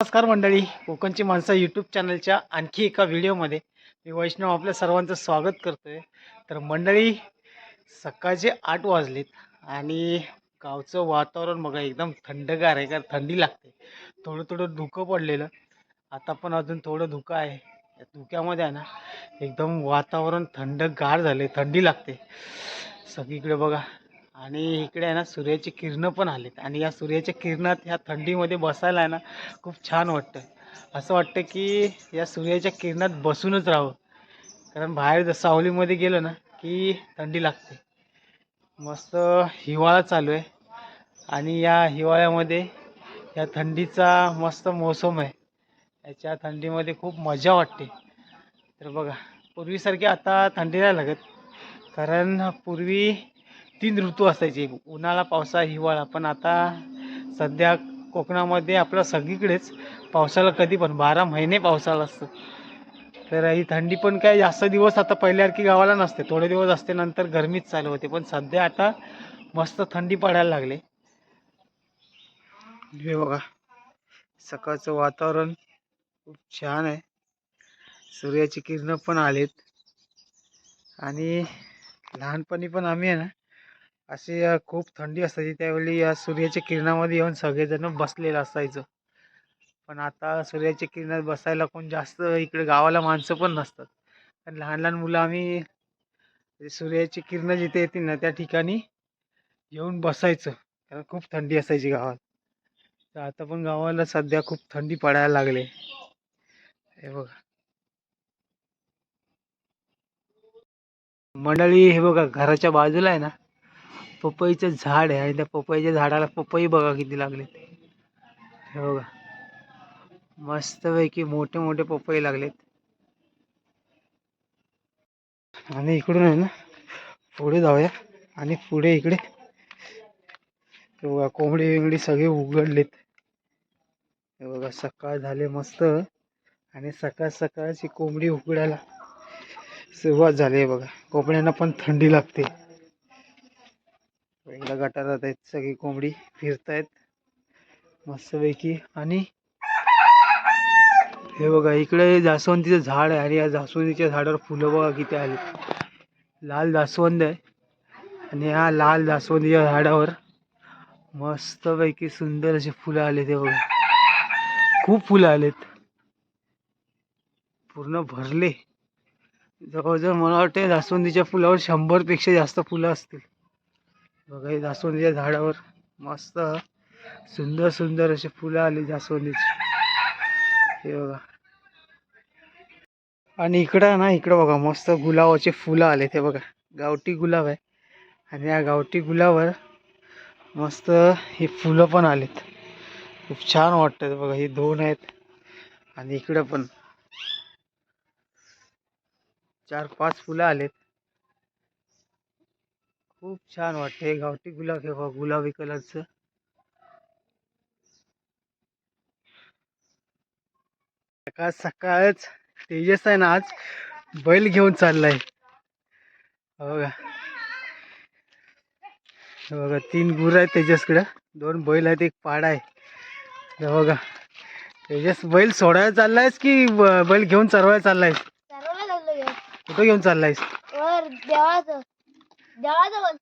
नमस्कार मंडळी कोकणची माणसं यूट्यूब चॅनलच्या आणखी एका व्हिडिओमध्ये मी वैष्णव आपल्या सर्वांचं स्वागत करतोय. तर मंडळी सकाळचे आठ वाजलेत आणि गावचं वातावरण बघा एकदम थंडगार आहे कारण थंडी लागते. थोडं थोडं धुकं पडलेलं. आता पण अजून थोडं धुकं आहे. या धुक्यामध्ये आहे ना एकदम वातावरण थंडगार झाले थंडी लागते. सगळीकडे बघा आणि इकडे आहे ना सूर्याची किरणं पण आलेत. आणि या सूर्याच्या किरणात ह्या थंडीमध्ये बसायला आहे ना खूप छान वाटतं असं वाटतं की या सूर्याच्या किरणात बसूनच राहावं. कारण बाहेर जर सावलीमध्ये गेलं ना की थंडी लागते. मस्त हिवाळा चालू आहे. आणि या हिवाळ्यामध्ये या थंडीचा मस्त मोसम आहे. याच्या थंडीमध्ये खूप मजा वाटते. तर बघा पूर्वीसारखी आता थंडी नाही लागत. कारण पूर्वी तीन ऋतू असायचे. उन्हाळा पावसाळा हिवाळा. पण आता सध्या कोकणामध्ये आपलं सगळीकडेच पावसाळा कधी पण बारा महिने पावसाळा असतं. तर ही थंडी पण काय जास्त दिवस आता पहिल्यासारखी गावाला नसते. थोडे दिवस असते नंतर गरमीच चालू होते. पण सध्या आता मस्त थंडी पडायला लागले. हे बघा. सकाळचं वातावरण खूप छान आहे. सूर्याची किरणं पण आलेत. आणि लहानपणी पण आम्ही आहे ना असे खूप थंडी असायची त्यावेळी या सूर्याच्या किरणामध्ये येऊन सगळेजण बसलेलं असायचं. पण आता सूर्याच्या किरणात बसायला कोण जास्त इकडे गावाला माणसं पण नसतात. पण लहान लहान मुलं आम्ही सूर्याची किरणं जिथे येतील ना त्या ठिकाणी येऊन बसायचं. कारण खूप थंडी असायची गावात. तर आता पण गावाला सध्या खूप थंडी पडायला लागले. हे बघा. मंडळी हे बघा घराच्या बाजूला आहे ना पपईचं झाड आहे आणि त्या पपईच्या झाडाला पपई बघा किती लागलेत हे बघा. मस्तपैकी मोठे मोठे पपई लागलेत. आणि इकडून आहे ना पुढे जाऊया. आणि पुढे इकडे हे बघा कोंबडी बिंगडी सगळे उघडलेत. हे बघा सकाळ झाले मस्त. आणि सकाळ सकाळची कोंबडी उघडायला सुरुवात झाली आहे बघा. कोंबड्यांना पण थंडी लागते. पहिला गटारात आहेत सगळी कोंबडी फिरतायत. मस्तपैकी. आणि हे बघा इकडे जास्वंदीचं झाड आहे आणि या जास्वंदीच्या झाडावर फुलं बघा किती आली लाल जास्वंद आहे आणि या लाल जास्वंदीच्या झाडावर मस्तपैकी सुंदर असे फुलं आले ते बघा. खूप फुलं आलेत. पूर्ण भरले. जवळजवळ मला वाटते जास्वंदीच्या फुलावर शंभरपेक्षा जास्त फुलं असतील. बघा हे जास्वंदीच्या झाडावर मस्त सुंदर सुंदर अशी फुलं आली जास्वंदीची. हे बघा. आणि इकडं ना इकडं बघा मस्त गुलाबाचे फुलं आले ते बघा. गावठी गुलाब आहे. आणि या गावठी गुलाबावर मस्त हे फुलं पण आलेत. खूप छान वाटतं बघा हे दोन आहेत. आणि इकडं पण चार पाच फुलं आलेत. खूप छान वाटते गावठी गुलाब हे बघा गुलाबी कलरचं. सकाळ सकाळच तेजस आहे ना आज बैल घेऊन चाललाय. हो बघा. बघा तीन गुरं आहेत तेजसकडं. दोन बैल आहेत एक पाडा आहे. बघा. तेजस बैल सोडायला चाललायस की बैल घेऊन चरवायला चाललायस? कुठं घेऊन चाललायस? देवाजवळ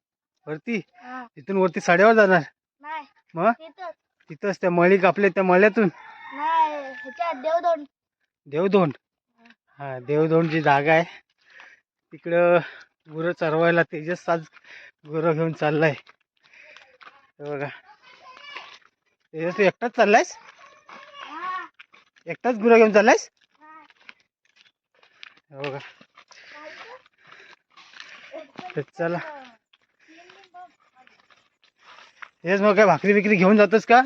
वरती? हा. तिथून वरती साड्यावर जाणार? नाही. मग? तिथंच. तिथंच त्या मळी कापल्या त्या मळ्यातून? नाही देवदोंड देवधोंड. हा देवधोंडची जागा आहे. तिकडं गुरं चरवायला तेजस आज गुरं घेऊन चाललाय. हे बघा. तेजस तू एकटाच चाललायस? हा. एकटाच गुरं घेऊन चाललायस? हा. हे बघा. तर चला. तेच मग काय भाकरी बिकरी घेऊन जातोस का?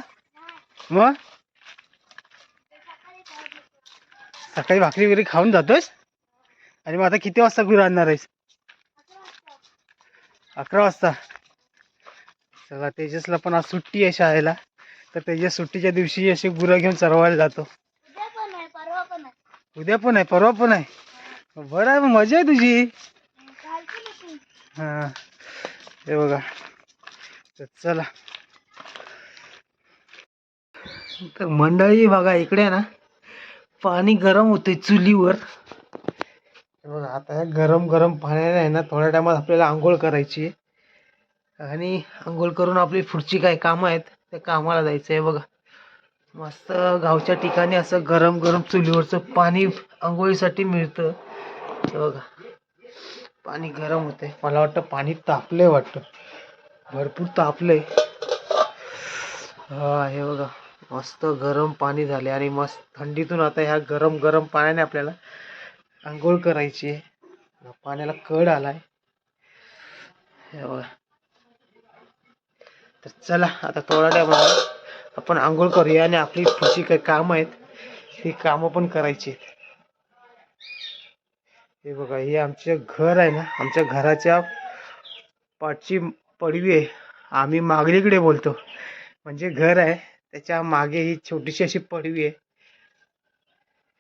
मग? सकाळी भाकरी बिकरी खाऊन जातोस? आणि मग आता किती वाजता गुरं आणणार आहेस? अकरा वाजता. चला तेजसला पण आज सुट्टी आहे शाळेला. तर तेजस सुट्टीच्या दिवशी अशी गुरं घेऊन चरवायला जातो. उद्या पण आहे परवा पण आहे. बरं आहे मग मजा आहे तुझी. हां. हे बघा. तर चला. तर मंडळी बघा इकडे आहे ना पाणी गरम होते चुलीवर. बघा आता ह्या गरम गरम पाण्याने आहे ना थोड्या टायमात आपल्याला आंघोळ करायची आहे. आणि आंघोळ करून आपली पुढची काही कामं आहेत त्या कामाला जायचं आहे. बघा. मस्त गावच्या ठिकाणी असं गरम गरम चुलीवरचं पाणी आंघोळीसाठी मिळतं. बघा. पाणी गरम होते मला वाटतं पाणी तापले वाटतं. भरपूर तापले हा हे बघा. मस्त गरम पाणी झाले आणि मस्त थंडीतून आता ह्या गरम गरम पाण्याने आपल्याला आंघोळ करायची आहे. पाण्याला कड आलाय. हे बघा. तर चला आता थोडा टाइम आपण आंघोळ करूया आणि आपली पुढची काही कामं आहेत ती कामं पण करायची आहेत. हे बघा हे आमचे घर आहे ना आमच्या घराच्या पाठची पडवी आहे. आम्ही मागलीकडे बोलतो. म्हणजे घर आहे त्याच्यामागे ही छोटीशी अशी पडवी आहे.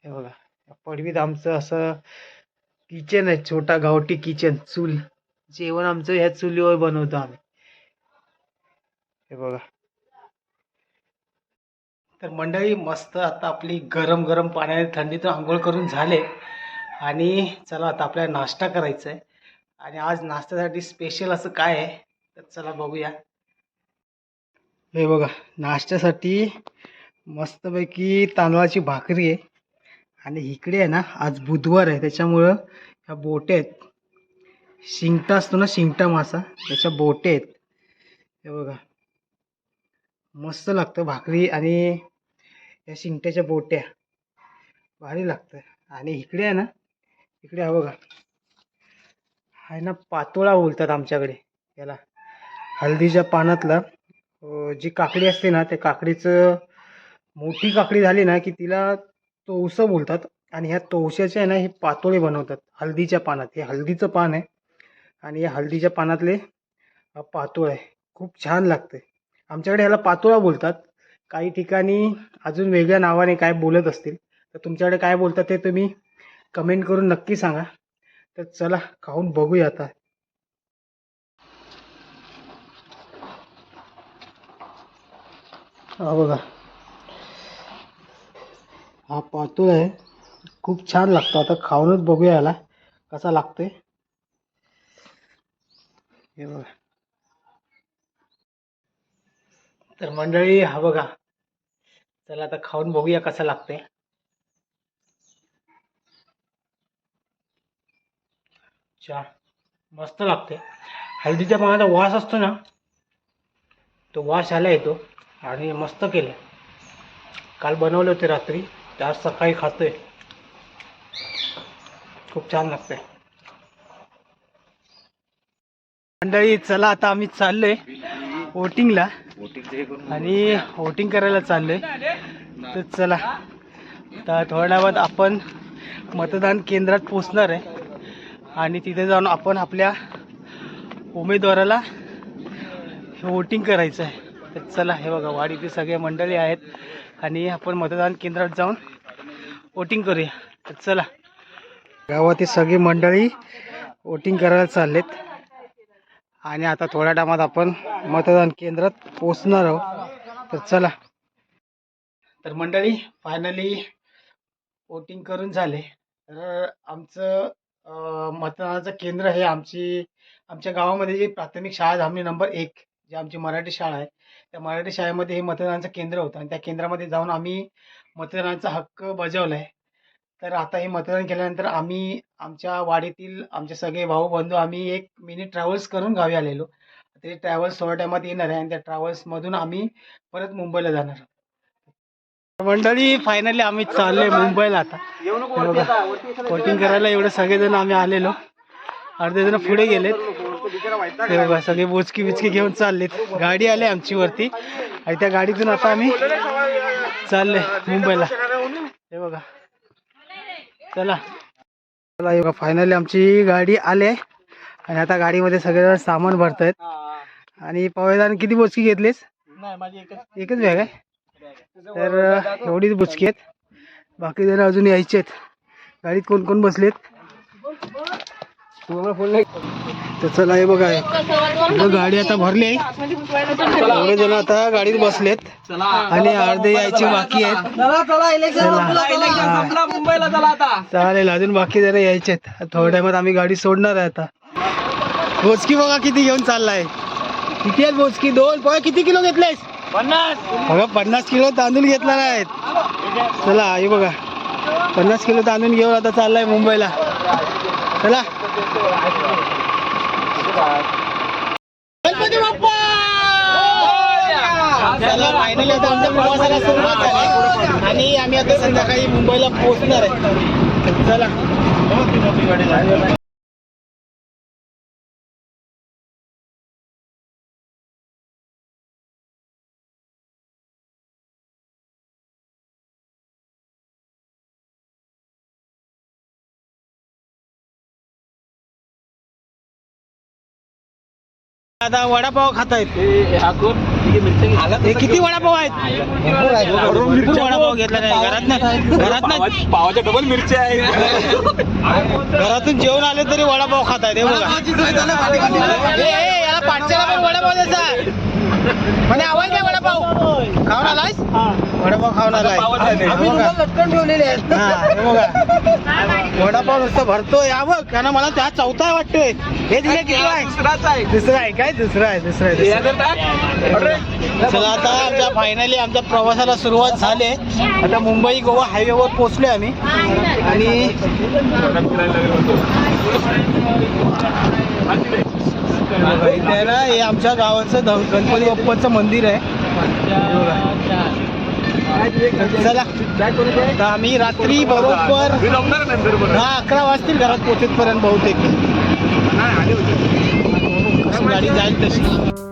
हे बघा या पडवीत आमचं असं किचन आहे छोटा गावठी किचन चूल. जेवण आमचं ह्या चुलीवर बनवतो आम्ही. हे बघा. तर मंडळी मस्त आता आपली गरम गरम पाण्याने थंडीतून आंघोळ करून झाले. आणि चला आता आपल्याला नाश्ता करायचा आहे आणि आज नाश्त्यासाठी स्पेशल असं काय आहे? तर चला बघूया. हे बघा नाश्त्यासाठी मस्तपैकी तांदळाची भाकरी आहे. आणि इकडे आहे ना आज बुधवार आहे. त्याच्यामुळं ह्या बोटे आहेत. शिंगटा असतो ना शिंगटा मासा त्याच्या बोटे आहेत. हे बघा. मस्त लागतं भाकरी आणि या शिंगट्याच्या बोट्या. भारी लागतं. आणि इकडे आहे ना इकडे हा बघा. आहे ना पातोळा बोलतात आमच्याकडे याला. हळदीच्या पानातला जी काकडी असते ना त्या काकडीचं मोठी काकडी झाली ना की तिला तोवसं बोलतात. आणि ह्या तोवशाचे आहे ना हे पातोळे बनवतात हळदीच्या पानात. हे हळदीचं पान आहे. आणि या हळदीच्या पानातले पातोळ. आहे खूप छान लागते आमच्याकडे ह्याला पातोळा बोलतात. काही ठिकाणी अजून वेगळ्या नावाने काय बोलत असतील तर तुमच्याकडे काय बोलतात ते तुम्ही? कमेंट करून नक्की सांगा. तर चला खाऊन बघूया आता. हा बघा. हा पातोळ आहे. खूप छान लागतो. आता खाऊनच बघूया याला. कसा लागतोय. हे बघा. तर मंडळी हा बघा. चला आता खाऊन बघूया कसा लागतंय. चहा मस्त लागते हळदीच्या पानाचा वास असतो ना तो वास आला येतो आणि मस्त केलं काल बनवले होते रात्री आज सकाळी खातोय. खूप छान लागते मंडळी चला आता आम्ही चाललोय वोटिंगला. आणि वोटिंग करायला चाललोय. तर चला तर थोड्या वेळात आपण मतदान केंद्रात पोचणार आहे. आणि तिथे जाऊन आपण आपल्या उमेदवाराला वोटिंग करायचं आहे. तर चला हे बघा वाडीतील सगळे मंडळी आहेत आणि आपण मतदान केंद्रात जाऊन वोटिंग करूया. तर चला गावातील सगळी मंडळी वोटिंग करायला चाललेत. आणि आता थोड्या टायमात आपण मतदान केंद्रात पोचणार आहोत. तर चला. तर मंडळी फायनली वोटिंग करून झाले. तर आमचं मतदानाचं केंद्र हे आमची. आमच्या गावामध्ये जी प्राथमिक शाळा धामणी नंबर एक जी आमची मराठी शाळा आहे त्या मराठी शाळेमध्ये हे मतदानाचं केंद्र होतं आणि त्या केंद्रामध्ये जाऊन आम्ही मतदानाचा हक्क बजावला आहे तर आता हे मतदान केल्यानंतर आम्ही आमच्या वाडीतील आमचे सगळे भाऊ बंधू आम्ही एक मिनी ट्रॅव्हल्स करून गावी आलेलो. ते ट्रॅव्हल्स थोड्या टायमात येणार आहे आणि त्या ट्रॅव्हल्समधून आम्ही परत मुंबईला जाणार मंडळी फायनली आम्ही चाललोय मुंबईला आता. बघा वोटिंग करायला एवढे सगळेजण आम्ही आलेलो. अर्धे जण पुढे गेलेत. हे बघा सगळे बोचकी बिचकी घेऊन चाललेत. गाडी आली आमची वरती. आणि त्या गाडीतून आता आम्ही चाललोय मुंबईला. हे बघा. चला. चला हे बघा फायनली आमची गाडी आले आणि आता गाडीमध्ये सगळेजण सामान भरतायत. आणि पवेदान किती बोचकी घेतलीस? एकच. बॅग आहे? तर एवढीच बुचकी आहेत. बाकी जण अजून यायचे आहेत. गाडीत कोण कोण बसलेत? तुम्हाला फोन नाही? तर चला हे बघा इकडं गाडी आता भरली आहे. एवढे जण आता गाडीत बसलेत. आणि अर्धे यायचे बाकी आहेत. चला. मुंबईला चला आता. चालेल अजून बाकी जरा यायचे आहेत. थोड्या टायमात आम्ही गाडी सोडणार आहे आता. बोचकी बघा किती घेऊन चाललाय. किती आहेत बोचकी? दोन. पोहे किती किलो घेतलेस? बघा पन्नास किलो तांदूळ घेतलेला आहेत. चला आई बघा. पन्नास किलो तांदूळ घेऊन आता चाललाय मुंबईला. चला. गणपती बाप्पा! फायनली आता आमच्या प्रवासाला सुरुवात झाली. आणि आम्ही आता संध्याकाळी मुंबईला पोहोचणार आहे. चला. आता वडापाव खात आहेत हे किती वडापाव आहेत? भरपूर वडापाव घेतला नाही. घरात नाही. घरात नाही. पावाच्या डबल मिरच्या आहे घरातून जेवण आले तरी वडापाव खात आहेत हे बघा. याला पाठच्याला पण वडापाव द्यायचा म्हणे आवाज नाही वडापाव. खाऊन आलायस? वडापाव खाऊन आलाय आम्ही लटकन ठेवलेले आहेत. हे बघा. वडापाव नुसतं भरतो या बघ कारण मला त्या चौथा आहे वाटतोय. हे दिले किती आहे. दुसराच आहे. दुसरं आहे काय? दुसरं आहे दुसरं आहे हे दुसरं. चला आता आमच्या फायनली आमच्या प्रवासाला सुरुवात झाली आहे. आता मुंबई गोवा हायवेवर पोहोचलोय आम्ही. आणि इथे ना हे आमच्या गावाचं ध- गणपती बाप्पाचं मंदिर आहे हे. चला आम्ही रात्री बरोबर नंतर बरं. दहा अकरा वाजतील घरात पोहोचेपर्यंत बहुतेक नाही, आले होते. कशी गाडी जाईल तशी